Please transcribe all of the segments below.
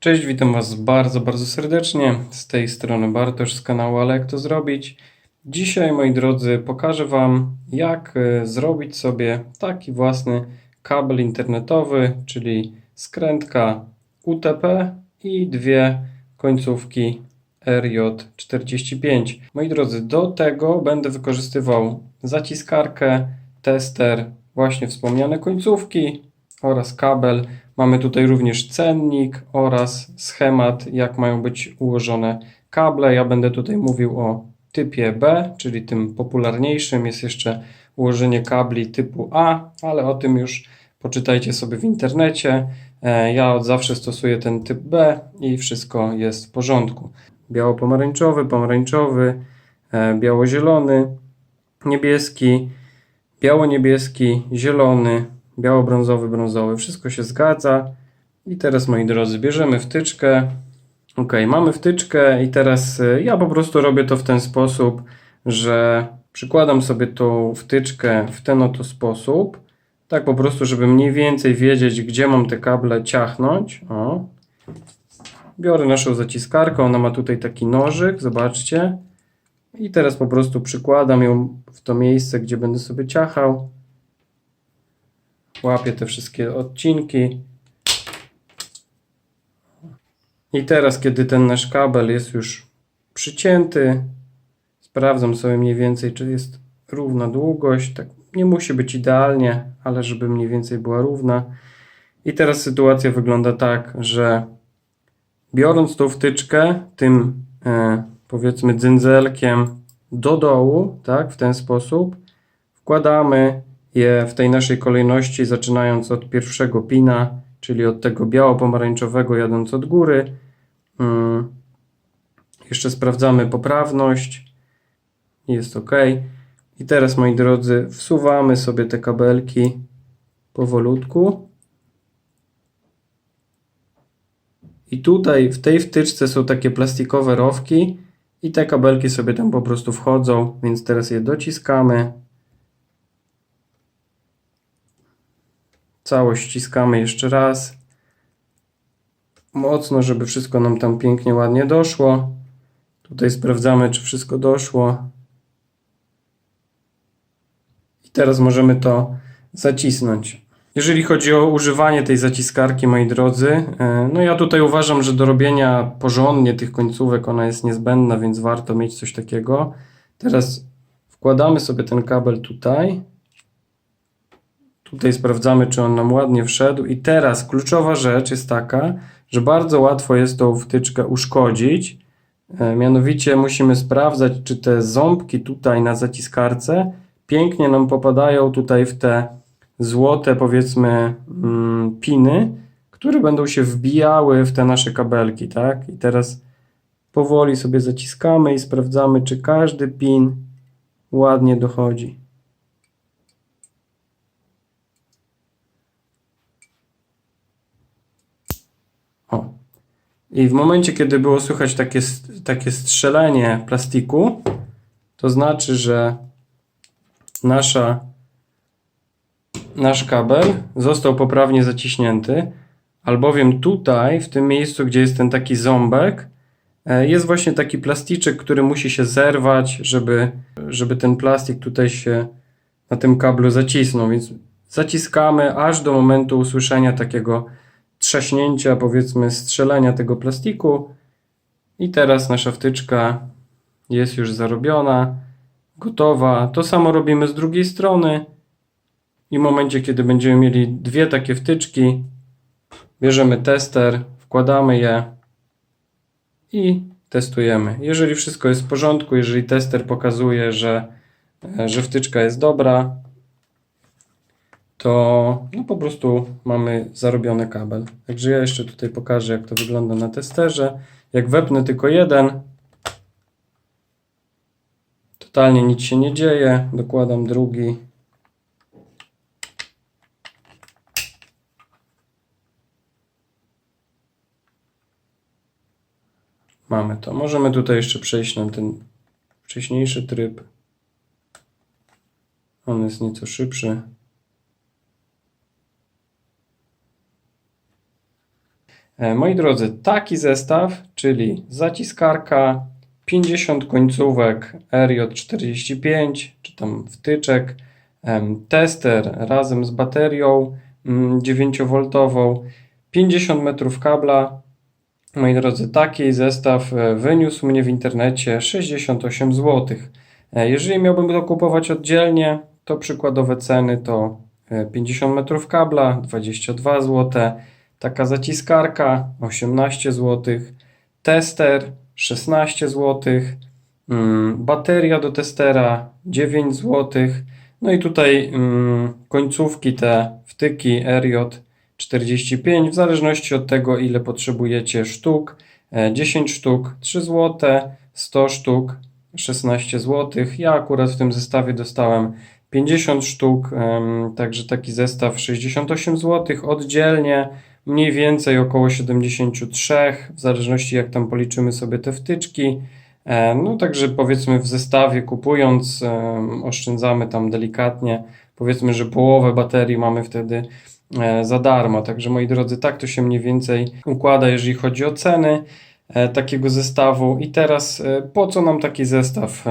Cześć, witam Was bardzo, bardzo serdecznie. Z tej strony Bartosz z kanału Ale jak to zrobić. Dzisiaj, moi drodzy, pokażę Wam, jak e, zrobić sobie taki własny kabel internetowy, czyli skrętka UTP i dwie końcówki RJ45. Moi drodzy, do tego będę wykorzystywał zaciskarkę, tester, właśnie wspomniane końcówki oraz kabel. Mamy tutaj również cennik oraz schemat, jak mają być ułożone kable. Ja będę tutaj mówił o typie B, czyli tym popularniejszym. Jest jeszcze ułożenie kabli typu A, ale o tym już poczytajcie sobie w internecie. E, Ja od zawsze stosuję ten typ B i wszystko jest w porządku. Biało-pomarańczowy, pomarańczowy, e, biało-zielony, niebieski, biało-niebieski, zielony, biało-brązowy, brązowy. Wszystko się zgadza. I teraz, moi drodzy, bierzemy wtyczkę. Ok, mamy wtyczkę i teraz y, ja po prostu robię to w ten sposób, że przykładam sobie tą wtyczkę w ten oto sposób. Tak po prostu, żeby mniej więcej wiedzieć, gdzie mam te kable ciachnąć. O. Biorę naszą zaciskarkę, ona ma tutaj taki nożyk, zobaczcie. I teraz po prostu przykładam ją w to miejsce, gdzie będę sobie ciachał. Łapię te wszystkie odcinki. I teraz, kiedy ten nasz kabel jest już przycięty, sprawdzam sobie mniej więcej, czy jest równa długość. Tak, nie musi być idealnie, ale żeby mniej więcej była równa. I teraz sytuacja wygląda tak, że biorąc tą wtyczkę, tym e, powiedzmy dzynzelkiem do dołu, tak, w ten sposób, wkładamy je w tej naszej kolejności, zaczynając od pierwszego pina, czyli od tego biało-pomarańczowego, jadąc od góry. Mm. Jeszcze sprawdzamy poprawność. Jest ok. I teraz, moi drodzy, wsuwamy sobie te kabelki powolutku. I tutaj w tej wtyczce są takie plastikowe rowki i te kabelki sobie tam po prostu wchodzą, więc teraz je dociskamy. Całość ściskamy jeszcze raz. Mocno, żeby wszystko nam tam pięknie, ładnie doszło. Tutaj sprawdzamy, czy wszystko doszło. I teraz możemy to zacisnąć. Jeżeli chodzi o używanie tej zaciskarki, moi drodzy, e, no ja tutaj uważam, że do robienia porządnie tych końcówek ona jest niezbędna, więc warto mieć coś takiego. Teraz wkładamy sobie ten kabel tutaj. Tutaj sprawdzamy, czy on nam ładnie wszedł. I teraz kluczowa rzecz jest taka, że bardzo łatwo jest tą wtyczkę uszkodzić. E, Mianowicie musimy sprawdzać, czy te ząbki tutaj na zaciskarce pięknie nam popadają tutaj w te złote, powiedzmy, mm, piny, które będą się wbijały w te nasze kabelki, tak? I teraz powoli sobie zaciskamy i sprawdzamy, czy każdy pin ładnie dochodzi. O. I w momencie, kiedy było słychać takie, takie strzelenie plastiku, to znaczy, że nasza, nasz kabel został poprawnie zaciśnięty, albowiem tutaj, w tym miejscu, gdzie jest ten taki ząbek, e, jest właśnie taki plasticzek, który musi się zerwać, żeby, żeby ten plastik tutaj się na tym kablu zacisnął. Więc zaciskamy aż do momentu usłyszenia takiego trzaśnięcia, powiedzmy, strzelenia tego plastiku. I teraz nasza wtyczka jest już zarobiona, gotowa. To samo robimy z drugiej strony. I w momencie, kiedy będziemy mieli dwie takie wtyczki, bierzemy tester, wkładamy je i testujemy. Jeżeli wszystko jest w porządku, jeżeli tester pokazuje, że, że wtyczka jest dobra, to no po prostu mamy zarobiony kabel. Także ja jeszcze tutaj pokażę, jak to wygląda na testerze. Jak wepnę tylko jeden, totalnie nic się nie dzieje. Dokładam drugi. Mamy to. Możemy tutaj jeszcze przejść na ten wcześniejszy tryb. On jest nieco szybszy. Moi drodzy, taki zestaw, czyli zaciskarka, 50 końcówek RJ45, czy tam wtyczek, tester razem z baterią mm, 9V, 50 metrów kabla. Moi drodzy, taki zestaw e, wyniósł mnie w internecie 68 zł. E, Jeżeli miałbym to kupować oddzielnie, to przykładowe ceny to e, 50 metrów kabla 22 zł, taka zaciskarka 18 zł, tester 16 zł, mm, bateria do testera 9 zł, no i tutaj mm, końcówki te wtyki RJ45 w zależności od tego ile potrzebujecie sztuk, e, 10 sztuk 3 zł, 100 sztuk 16 zł. Ja akurat w tym zestawie dostałem 50 sztuk, także taki zestaw 68 zł oddzielnie, mniej więcej około 73, w zależności jak tam policzymy sobie te wtyczki. E, No także powiedzmy w zestawie kupując em, oszczędzamy tam delikatnie, powiedzmy, że połowę baterii mamy wtedy e, za darmo. Także moi drodzy, tak to się mniej więcej układa, jeżeli chodzi o ceny e, takiego zestawu. I teraz e, po co nam taki zestaw?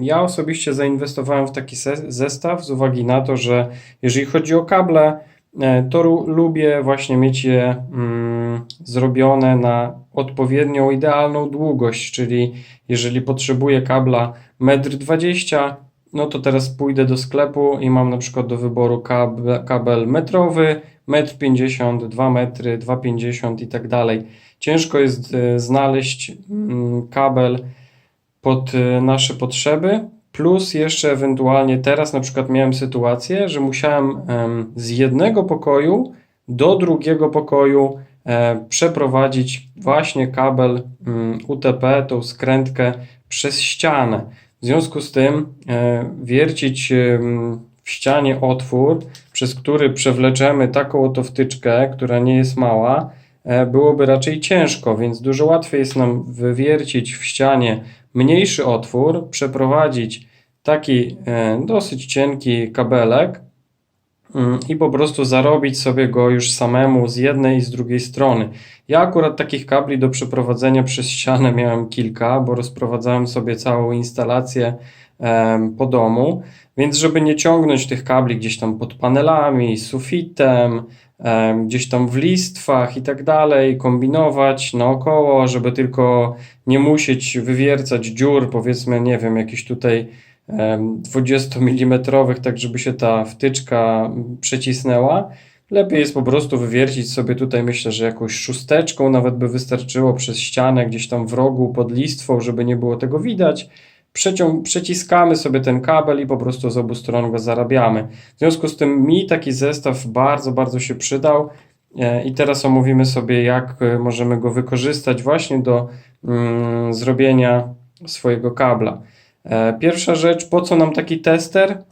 Ja osobiście zainwestowałem w taki zestaw z uwagi na to, że jeżeli chodzi o kable, e, to ru- lubię właśnie mieć je mm, zrobione na odpowiednią, idealną długość, czyli jeżeli potrzebuję kabla 1,20 m, no to teraz pójdę do sklepu i mam na przykład do wyboru kabel, kabel metrowy, 1,50 m, 2 metry, 2,50 m i tak dalej. Ciężko jest e, znaleźć mm, kabel pod e, nasze potrzeby, plus jeszcze ewentualnie teraz na przykład miałem sytuację, że musiałem em, z jednego pokoju do drugiego pokoju e, przeprowadzić właśnie kabel mm, UTP, tą skrętkę przez ścianę. W związku z tym e, wiercić w ścianie otwór, przez który przewleczemy taką oto wtyczkę, która nie jest mała, e, byłoby raczej ciężko, więc dużo łatwiej jest nam wywiercić w ścianie mniejszy otwór, przeprowadzić taki e, dosyć cienki kabelek mm, i po prostu zarobić sobie go już samemu z jednej i z drugiej strony. Ja akurat takich kabli do przeprowadzenia przez ścianę miałem kilka, bo rozprowadzałem sobie całą instalację po domu, więc żeby nie ciągnąć tych kabli gdzieś tam pod panelami, sufitem, em, gdzieś tam w listwach i tak dalej, kombinować naokoło, żeby tylko nie musieć wywiercać dziur, powiedzmy, nie wiem, jakiś tutaj 20 mm, tak żeby się ta wtyczka przecisnęła. Lepiej jest po prostu wywiercić sobie tutaj, myślę, że jakąś szósteczką nawet by wystarczyło przez ścianę gdzieś tam w rogu pod listwą, żeby nie było tego widać. Przecią, przeciskamy sobie ten kabel i po prostu z obu stron go zarabiamy. W związku z tym mi taki zestaw bardzo, bardzo się przydał. E, I teraz omówimy sobie, jak e, możemy go wykorzystać właśnie do mm, zrobienia swojego kabla. E, Pierwsza rzecz, po co nam taki tester?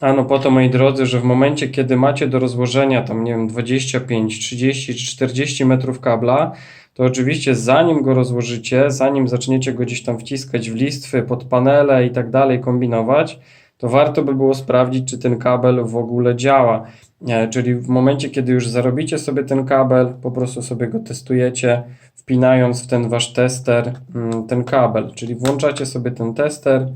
Ano po to, moi drodzy, że w momencie, kiedy macie do rozłożenia tam, nie wiem, 25, 30 czy 40 metrów kabla, to oczywiście zanim go rozłożycie, zanim zaczniecie go gdzieś tam wciskać w listwy, pod panele i tak dalej, kombinować, to warto by było sprawdzić, czy ten kabel w ogóle działa. E, Czyli w momencie, kiedy już zarobicie sobie ten kabel, po prostu sobie go testujecie, wpinając w ten wasz tester mm, ten kabel. Czyli włączacie sobie ten tester,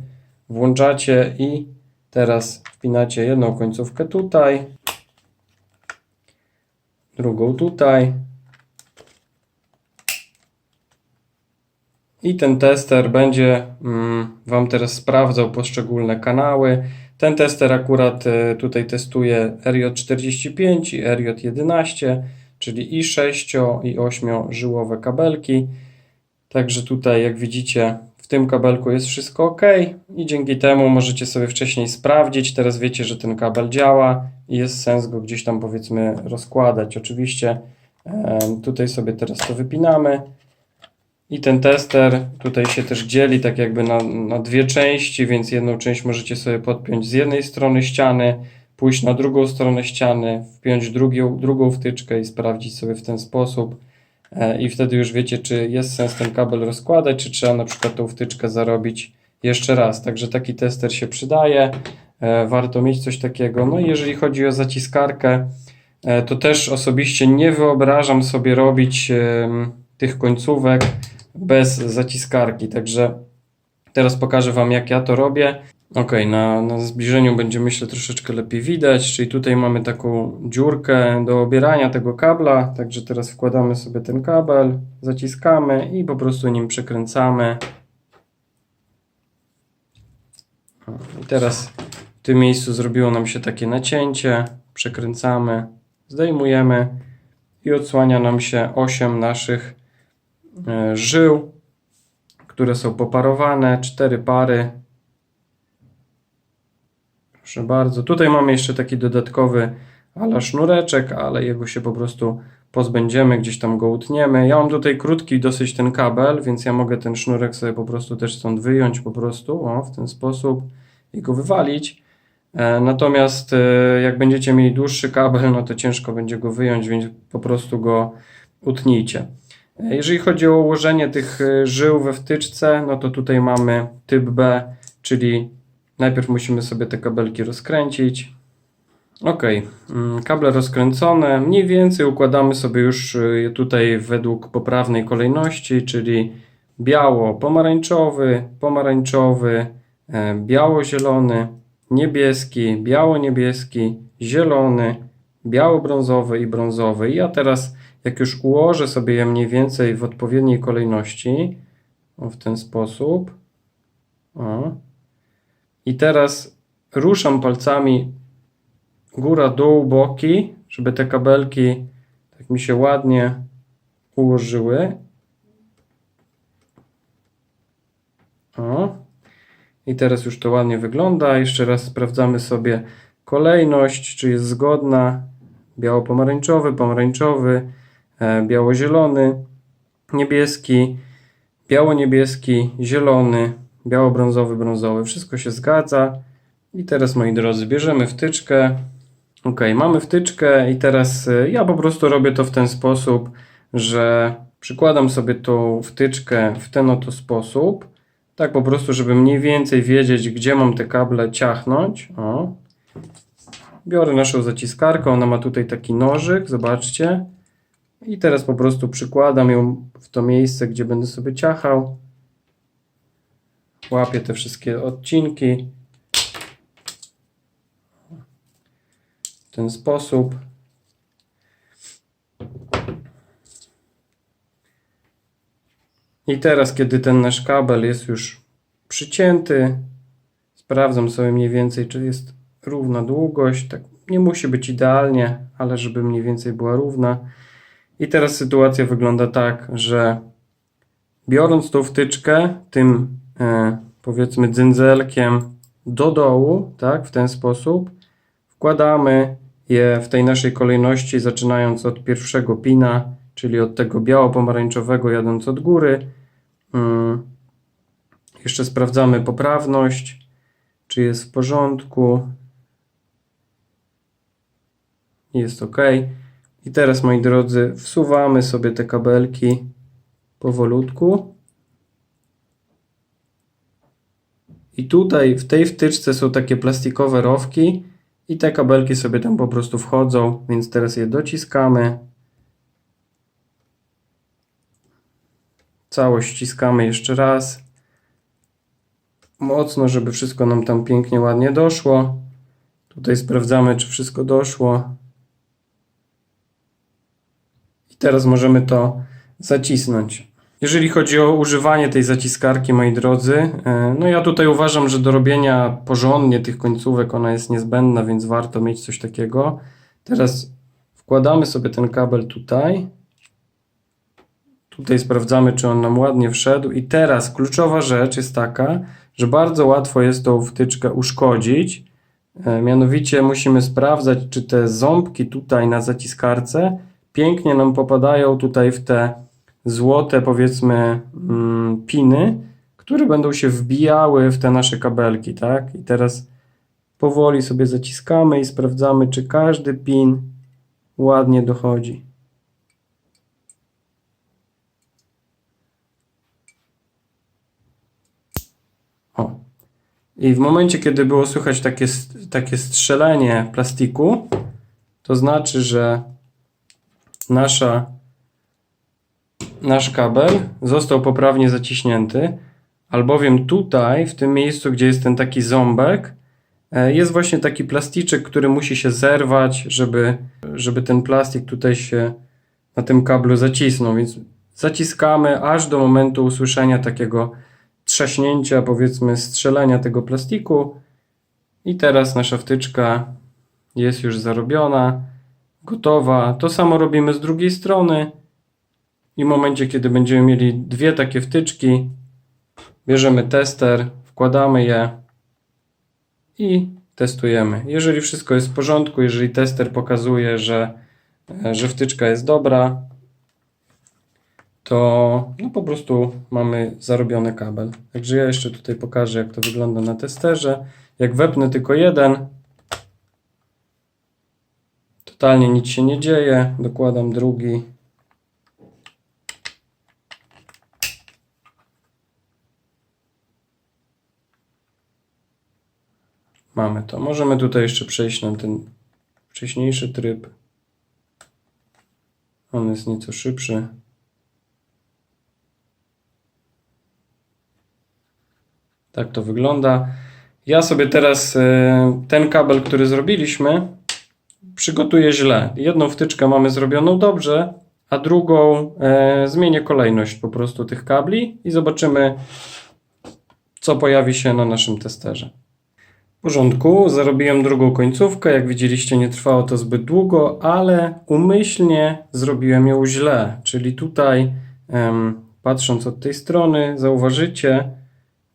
włączacie i teraz wpinacie jedną końcówkę tutaj, drugą tutaj. I ten tester będzie mm, Wam teraz sprawdzał poszczególne kanały. Ten tester akurat e, tutaj testuje RJ45 i RJ11, czyli i 6 i 8 żyłowe kabelki. Także tutaj, jak widzicie, w tym kabelku jest wszystko ok i dzięki temu możecie sobie wcześniej sprawdzić. Teraz wiecie, że ten kabel działa i jest sens go gdzieś tam powiedzmy rozkładać. Oczywiście em, tutaj sobie teraz to wypinamy. I ten tester tutaj się też dzieli tak jakby na, na dwie części, więc jedną część możecie sobie podpiąć z jednej strony ściany, pójść na drugą stronę ściany, wpiąć drugią, drugą wtyczkę i sprawdzić sobie w ten sposób. E, I wtedy już wiecie, czy jest sens ten kabel rozkładać, czy trzeba na przykład tą wtyczkę zarobić jeszcze raz. Także taki tester się przydaje. E, Warto mieć coś takiego. No i jeżeli chodzi o zaciskarkę, e, to też osobiście nie wyobrażam sobie robić tych końcówek bez zaciskarki. Także teraz pokażę Wam, jak ja to robię. Ok, na, na zbliżeniu będzie myślę troszeczkę lepiej widać, czyli tutaj mamy taką dziurkę do obierania tego kabla, także teraz wkładamy sobie ten kabel, zaciskamy i po prostu nim przekręcamy. I teraz w tym miejscu zrobiło nam się takie nacięcie, przekręcamy, zdejmujemy i odsłania nam się 8 naszych żył, które są poparowane, cztery pary. Proszę bardzo. Tutaj mamy jeszcze taki dodatkowy ala sznureczek, ale jego się po prostu pozbędziemy, gdzieś tam go utniemy. Ja mam tutaj krótki dosyć ten kabel, więc ja mogę ten sznurek sobie po prostu też stąd wyjąć po prostu, o, w ten sposób i go wywalić. E, Natomiast e, jak będziecie mieli dłuższy kabel, no to ciężko będzie go wyjąć, więc po prostu go utnijcie. E, Jeżeli chodzi o ułożenie tych e, żył we wtyczce, no to tutaj mamy typ B, czyli najpierw musimy sobie te kabelki rozkręcić. Ok, mm, kable rozkręcone, mniej więcej układamy sobie już y, je tutaj według poprawnej kolejności, czyli biało-pomarańczowy, pomarańczowy, e, biało-zielony, niebieski, biało-niebieski, zielony, biało-brązowy i brązowy. Ja teraz, jak już ułożę sobie je mniej więcej w odpowiedniej kolejności, w ten sposób, o, i teraz ruszam palcami góra, dół, boki, żeby te kabelki tak mi się ładnie ułożyły. O. I teraz już to ładnie wygląda. Jeszcze raz sprawdzamy sobie kolejność, czy jest zgodna. Biało-pomarańczowy, pomarańczowy, e, biało-zielony, niebieski, biało-niebieski, zielony, biało-brązowy, brązowy. Wszystko się zgadza. I teraz, moi drodzy, bierzemy wtyczkę. Ok, mamy wtyczkę i teraz y, ja po prostu robię to w ten sposób, że przykładam sobie tą wtyczkę w ten oto sposób. Tak po prostu, żeby mniej więcej wiedzieć, gdzie mam te kable ciachnąć. O. Biorę naszą zaciskarkę, ona ma tutaj taki nożyk, zobaczcie. I teraz po prostu przykładam ją w to miejsce, gdzie będę sobie ciachał. Łapię te wszystkie odcinki. w ten sposób. I teraz, kiedy ten nasz kabel jest już przycięty, sprawdzam sobie mniej więcej, czy jest równa długość. Tak nie musi być idealnie, ale żeby mniej więcej była równa. I teraz sytuacja wygląda tak, że biorąc tą wtyczkę, tym e, powiedzmy dzędzelkiem do dołu, tak, w ten sposób, wkładamy je w tej naszej kolejności, zaczynając od pierwszego pina, czyli od tego biało-pomarańczowego, jadąc od góry. Mm. Jeszcze sprawdzamy poprawność, czy jest w porządku. Jest ok. I teraz, moi drodzy, wsuwamy sobie te kabelki powolutku. I tutaj w tej wtyczce są takie plastikowe rowki i te kabelki sobie tam po prostu wchodzą, więc teraz je dociskamy. Całość ściskamy jeszcze raz. Mocno, żeby wszystko nam tam pięknie, ładnie doszło. Tutaj sprawdzamy, czy wszystko doszło. I teraz możemy to zacisnąć. Jeżeli chodzi o używanie tej zaciskarki, moi drodzy, e, no ja tutaj uważam, że do robienia porządnie tych końcówek ona jest niezbędna, więc warto mieć coś takiego. Teraz wkładamy sobie ten kabel tutaj. Tutaj sprawdzamy, czy on nam ładnie wszedł. I teraz kluczowa rzecz jest taka, że bardzo łatwo jest tą wtyczkę uszkodzić. E, Mianowicie musimy sprawdzać, czy te ząbki tutaj na zaciskarce pięknie nam popadają tutaj w te złote, powiedzmy, mm, piny, które będą się wbijały w te nasze kabelki, tak? I teraz powoli sobie zaciskamy i sprawdzamy, czy każdy pin ładnie dochodzi. O. I w momencie, kiedy było słychać takie, takie strzelenie plastiku, to znaczy, że nasza, nasz kabel został poprawnie zaciśnięty, albowiem tutaj, w tym miejscu, gdzie jest ten taki ząbek, e, jest właśnie taki plasticzek, który musi się zerwać, żeby, żeby ten plastik tutaj się na tym kablu zacisnął, więc zaciskamy aż do momentu usłyszenia takiego trzaśnięcia, powiedzmy strzelenia tego plastiku. I teraz nasza wtyczka jest już zarobiona, gotowa. To samo robimy z drugiej strony i w momencie, kiedy będziemy mieli dwie takie wtyczki, bierzemy tester, wkładamy je i testujemy. Jeżeli wszystko jest w porządku, jeżeli tester pokazuje, że, e, że wtyczka jest dobra, to no po prostu mamy zarobiony kabel. Także ja jeszcze tutaj pokażę, jak to wygląda na testerze. Jak wepnę tylko jeden, totalnie nic się nie dzieje. Dokładam drugi. Mamy to. Możemy tutaj jeszcze przejść na ten wcześniejszy tryb. On jest nieco szybszy. Tak to wygląda. Ja sobie teraz e, ten kabel, który zrobiliśmy, przygotuję źle. Jedną wtyczkę mamy zrobioną dobrze, a drugą e, zmienię kolejność po prostu tych kabli i zobaczymy, co pojawi się na naszym testerze. W porządku, zarobiłem drugą końcówkę. Jak widzieliście, nie trwało to zbyt długo, ale umyślnie zrobiłem ją źle. Czyli tutaj, em, patrząc od tej strony, zauważycie,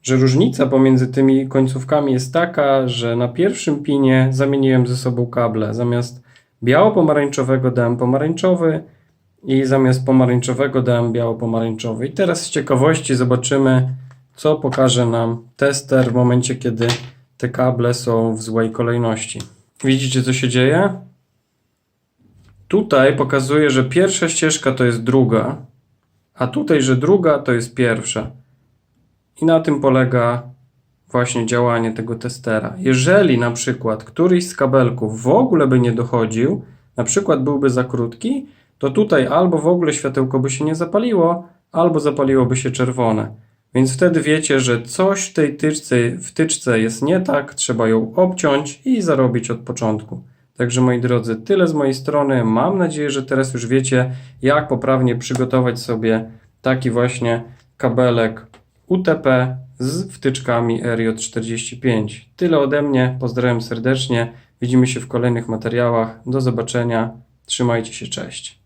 że różnica pomiędzy tymi końcówkami jest taka, że na pierwszym pinie zamieniłem ze sobą kable. Zamiast biało-pomarańczowego dałem pomarańczowy i zamiast pomarańczowego dałem biało-pomarańczowy. I teraz z ciekawości zobaczymy, co pokaże nam tester w momencie, kiedy te kable są w złej kolejności. Widzicie, co się dzieje? Tutaj pokazuje, że pierwsza ścieżka to jest druga, a tutaj, że druga to jest pierwsza. I na tym polega właśnie działanie tego testera. Jeżeli na przykład któryś z kabelków w ogóle by nie dochodził, na przykład byłby za krótki, to tutaj albo w ogóle światełko by się nie zapaliło, albo zapaliłoby się czerwone. Więc wtedy wiecie, że coś w tej tyczce, wtyczce jest nie tak, trzeba ją obciąć i zarobić od początku. Także moi drodzy, tyle z mojej strony. Mam nadzieję, że teraz już wiecie, jak poprawnie przygotować sobie taki właśnie kabelek UTP z wtyczkami RJ45. Tyle ode mnie. Pozdrawiam serdecznie. Widzimy się w kolejnych materiałach. Do zobaczenia. Trzymajcie się. Cześć.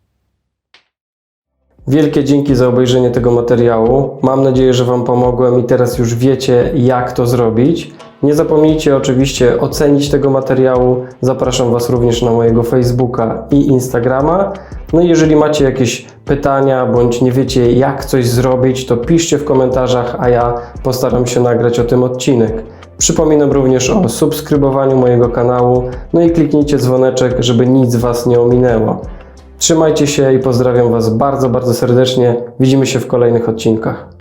Wielkie dzięki za obejrzenie tego materiału. Mam nadzieję, że Wam pomogłem i teraz już wiecie, jak to zrobić. Nie zapomnijcie oczywiście ocenić tego materiału. Zapraszam Was również na mojego Facebooka i Instagrama. No i jeżeli macie jakieś pytania bądź nie wiecie, jak coś zrobić, to piszcie w komentarzach, a ja postaram się nagrać o tym odcinek. Przypominam również o subskrybowaniu mojego kanału, no i kliknijcie dzwoneczek, żeby nic Was nie ominęło. Trzymajcie się i pozdrawiam Was bardzo, bardzo serdecznie. Widzimy się w kolejnych odcinkach.